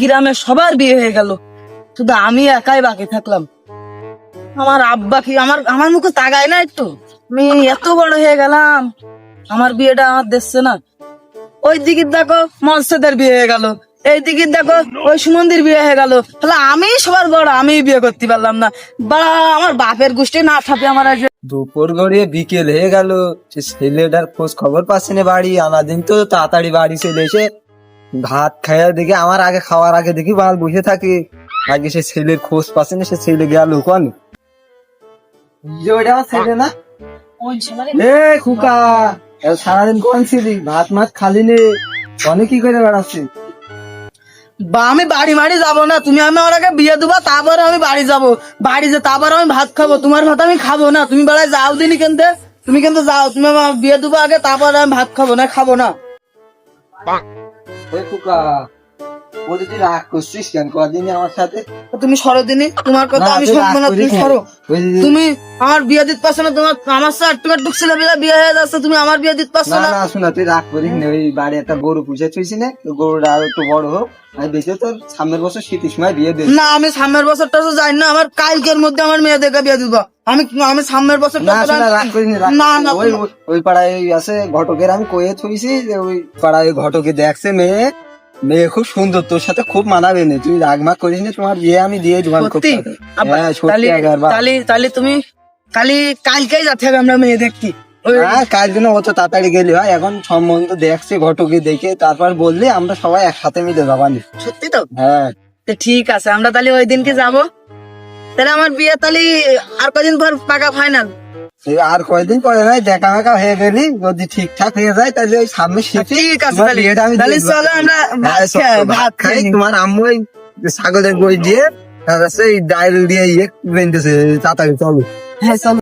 গ্রামে সবার বিয়ে হয়ে গেল। শুধু আমি একাই বাকি থাকলাম। আমার আব্বা কি আমার আমার মুখে তাকায় না একটু? আমি এত বড় হয়ে গেলাম। আমার বিয়েটা আমার দেখছে না। ওই দিকে দেখো মৎস্যদের বিয়ে হয়ে গেল। এই দিকে দেখো ওই সুমন্দির বিয়ে হয়ে গেল। তাহলে আমি সবার বড়, আমি বিয়ে করতে পারলাম না। বা আমার বাপের গোষ্ঠী না থাকে আমার দুপুর গড়িয়ে বিকেল হয়ে গেল। ছেলেটার খোঁজ খবর পাচ্ছে না বাড়ি। দিন তো তাড়াতাড়ি বাড়ি চলে এসে ভাত খাইয়া দেখি আমার আগে খাওয়ার আগে দেখি বাল বসে থাকি। আগে সে ছেলের খোঁজ পাচ্ছে না সে ছেলে গেল কোন ওইটা ছেলে না? এ খুকা। সারাদিন কোন ছিলি? ভাত মাছ খালি নে। অনেক কি করে বেড়াচ্ছি বা আমি বাড়ি বাড়ি যাব না। তুমি আমি আমার আগে বিয়ে দেবো তারপরে আমি বাড়ি যাব। বাড়ি যে তারপরে আমি ভাত খাব। তোমার ভাত আমি খাব না। তুমি বেড়ায় যাও দিনই কেনতে? তুমি কিন্তু যাও? তুমি আমার বিয়ে দেবো আগে তারপরে আমি ভাত খাব না খাব না। ওই খুকা বলছি তুই রাগ করছিস কেন? কদিন আমার সাথে? তুমি সরো দিনই তোমার কথা আমি তুই শুনব না তুমি সরো। তুমি আমার বিয়ে দিতে পারছ না তোমার আমার টুকছিল বিয়ে বিয়ে হয়ে যাচ্ছে তুমি আমার বিয়ে দিতে পারছ না না। শোনা তুই রাগ করিস না ওই বাড়ি একটা গরু পুষে থুইছি না গরুটা আর একটু বড় হোক আমি বেঁচে তোর সামনের বছর শীতের সময় বিয়ে দেব। না আমি সামনের বছরটা তো যাই না আমার কালকের মধ্যে আমার মেয়ে দেখে বিয়ে দিব। আমি আমি সামনের বছর না রাগ করিস না না ওই ওই- ওই পাড়ায় আছে ঘটকের আমি কয়ে থুইছি যে ওই পাড়ায় ঘটকে দেখছে মেয়ে মেয়ে খুব সুন্দর তোর সাথে খুব মানাবে না। তুই করিস না তোমার বিয়ে আমি দিয়ে দেবো সত্যি? হ্যাঁ তাহলে তাহলে তাহলে তুমি কালি কালকেই যাতে হবে আমরা মেয়ে দেখতে। হ্যাঁ কাল দিনে অত তাড়াতাড়ি গেলি হয় এখন সম্বন্ধ দেখছে ঘটকে দেখে তারপর বললে আমরা সবাই একসাথে মিলে যাবানি সত্যি তো? হ্যাঁ। ঠিক আছে আমরা তাহলে ওই দিনকে যাব। তাহলে আমার বিয়ে তাহলে আর কদিন পর পাকা ফাইনাল আর কয়দিন পরে ভাই দেখা মেকা হয়ে গেলি যদি ঠিকঠাক হয়ে যায় তাহলে ওই সামনে শীতে ঠিক আছে তাহলে। চলো আমরা হ্যাঁ, ভাত খাই। তোমার আম্মু ওই ছাগলের গই দিয়ে তারপর সেই ডাইল দিয়ে ইয়ে বেঁধেছে তাড়াতাড়ি চলো। হ্যাঁ চলো।